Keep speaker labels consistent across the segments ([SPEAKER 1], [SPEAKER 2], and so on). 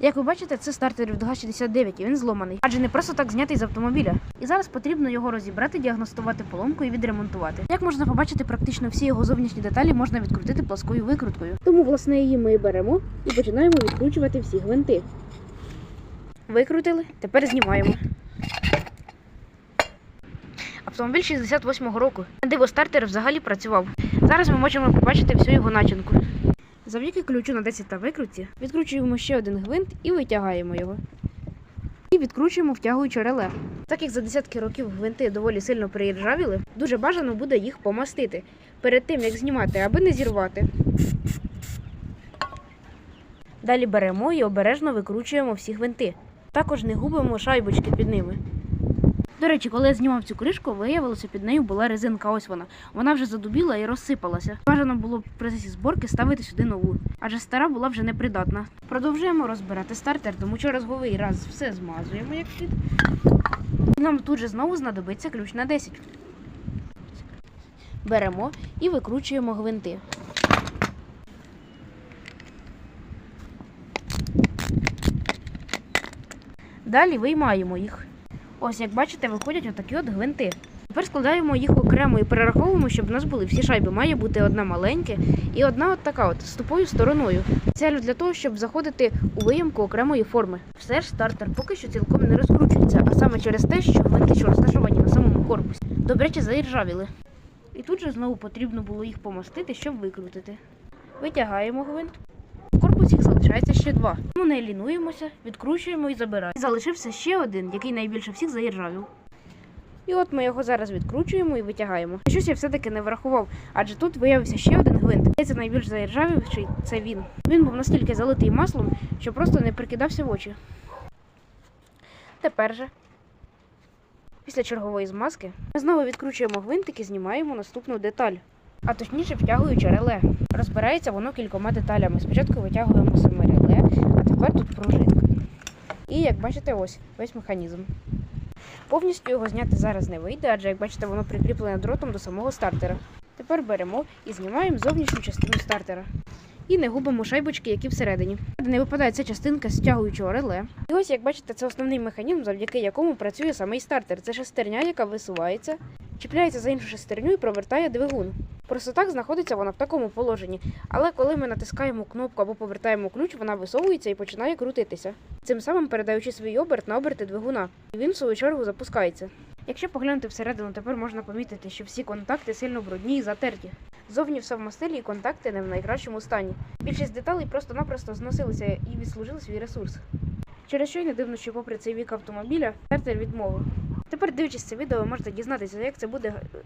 [SPEAKER 1] Як ви бачите, це стартер від ГА-69 і він зломаний, адже не просто так знятий з автомобіля. І зараз потрібно його розібрати, діагностувати поломку і відремонтувати. Як можна побачити, практично всі його зовнішні деталі можна відкрутити плоскою викруткою. Тому, власне, її ми беремо і починаємо відкручувати всі гвинти. Викрутили, тепер знімаємо. Автомобіль 68-го року. Диво стартер взагалі працював. Зараз ми можемо побачити всю його начинку. Завдяки ключу на 10 та викрутці відкручуємо ще один гвинт і витягаємо його. І відкручуємо втягуючи реле. Так як за десятки років гвинти доволі сильно приіржавіли, дуже бажано буде їх помастити перед тим, як знімати, аби не зірвати. Далі беремо і обережно викручуємо всі гвинти. Також не губимо шайбочки під ними. До речі, коли я знімав цю кришку, виявилося, під нею була резинка. Ось вона. Вона вже задубіла і розсипалася. Бажано було в процесі зборки ставити сюди нову, адже стара була вже непридатна. Продовжуємо розбирати стартер, тому черговий раз все змазуємо як слід. Нам тут же знову знадобиться ключ на 10. Беремо і викручуємо гвинти. Далі виймаємо їх. Ось, як бачите, виходять отакі от гвинти. Тепер складаємо їх окремо і перераховуємо, щоб у нас були всі шайби. Має бути одна маленька і одна от така от з тупою стороною. Це для того, щоб заходити у виємку окремої форми. Все ж стартер поки що цілком не розкручується, а саме через те, що гвинти, що розташовані на самому корпусі, добряче заіржавіли. І тут же знову потрібно було їх помастити, щоб викрутити. Витягаємо гвинт. В корпусі їх залишається ще два. Ми не лінуємося, відкручуємо і забираємо. Залишився ще один, який найбільше всіх заіржавів. І от ми його зараз відкручуємо і витягаємо. Щось я все-таки не врахував, адже тут виявився ще один гвинт. Це найбільш заіржавівший, це він. Він був настільки залитий маслом, що просто не прикидався в очі. Тепер же, після чергової змазки, ми знову відкручуємо гвинтик і знімаємо наступну деталь. А точніше втягуючи реле. Розбирається воно кількома деталями. Спочатку витягуємо саме реле, а тепер тут пружинка. І як бачите, ось весь механізм. Повністю його зняти зараз не вийде, адже як бачите, воно прикріплене дротом до самого стартера. Тепер беремо і знімаємо зовнішню частину стартера. І не губимо шайбочки, які всередині. Не випадає ця частинка стягуючого реле. І ось, як бачите, це основний механізм, завдяки якому працює самий стартер. Це шестерня, яка висувається, чіпляється за іншу шестерню і провертає двигун. Просто так знаходиться вона в такому положенні. Але коли ми натискаємо кнопку або повертаємо ключ, вона висовується і починає крутитися, цим самим передаючи свій оберт на оберти двигуна. І він в свою чергу запускається. Якщо поглянути всередину, тепер можна помітити, що всі контакти сильно брудні і затерті. Зовні все в мастилі і контакти не в найкращому стані. Більшість деталей просто-напросто зносилися і відслужили свій ресурс. Через що й не дивно, що попри цей вік автомобіля, стартер відмовив. Тепер, дивлячись це відео, ви можете дізнатися, як це буде е,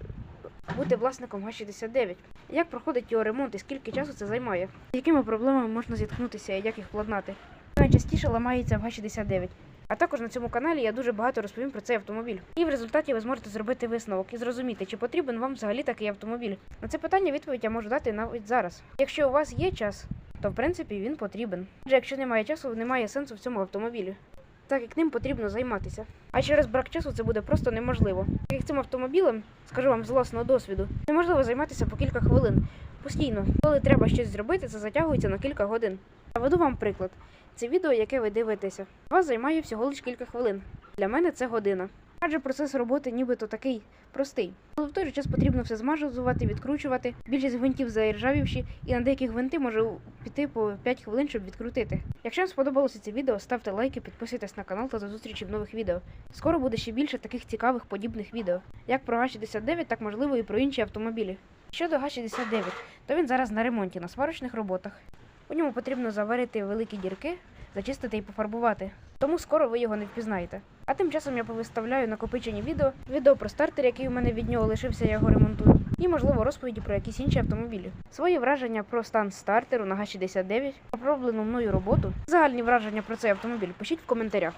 [SPEAKER 1] бути власником Г-69, як проходить його ремонт і скільки часу це займає, з якими проблемами можна зіткнутися і як їх владнати. Найчастіше ламається в Г-69. А також на цьому каналі я дуже багато розповім про цей автомобіль. І в результаті ви зможете зробити висновок і зрозуміти, чи потрібен вам взагалі такий автомобіль. На це питання відповідь я можу дати навіть зараз. Якщо у вас є час, то в принципі він потрібен. Адже якщо немає часу, немає сенсу в цьому автомобілі. Так як ним потрібно займатися. А через брак часу це буде просто неможливо. Так як цим автомобілем, скажу вам з власного досвіду, неможливо займатися по кілька хвилин. Постійно, коли треба щось зробити, це затягується на кілька годин. Наведу вам приклад. Це відео, яке ви дивитеся. Вас займає всього лише кілька хвилин. Для мене це година. Адже процес роботи нібито такий простий. Але в той же час потрібно все змажувати, відкручувати. Більшість гвинтів заіржавівші, і на деякі гвинти може піти по 5 хвилин, щоб відкрутити. Якщо вам сподобалося це відео, ставте лайки, підписуйтесь на канал та до зустрічі в нових відео. Скоро буде ще більше таких цікавих подібних відео, як про Г-69, так можливо і про інші автомобілі. Щодо Г-69, то він зараз на ремонті на сварочних роботах. У ньому потрібно заварити великі дірки, зачистити і пофарбувати. Тому скоро ви його не впізнаєте. А тим часом я повиставляю накопичені відео, відео про стартер, який у мене від нього лишився, я його ремонтую, і можливо розповіді про якісь інші автомобілі. Свої враження про стан стартеру на Г-69, оброблену мною роботу, загальні враження про цей автомобіль пишіть в коментарях.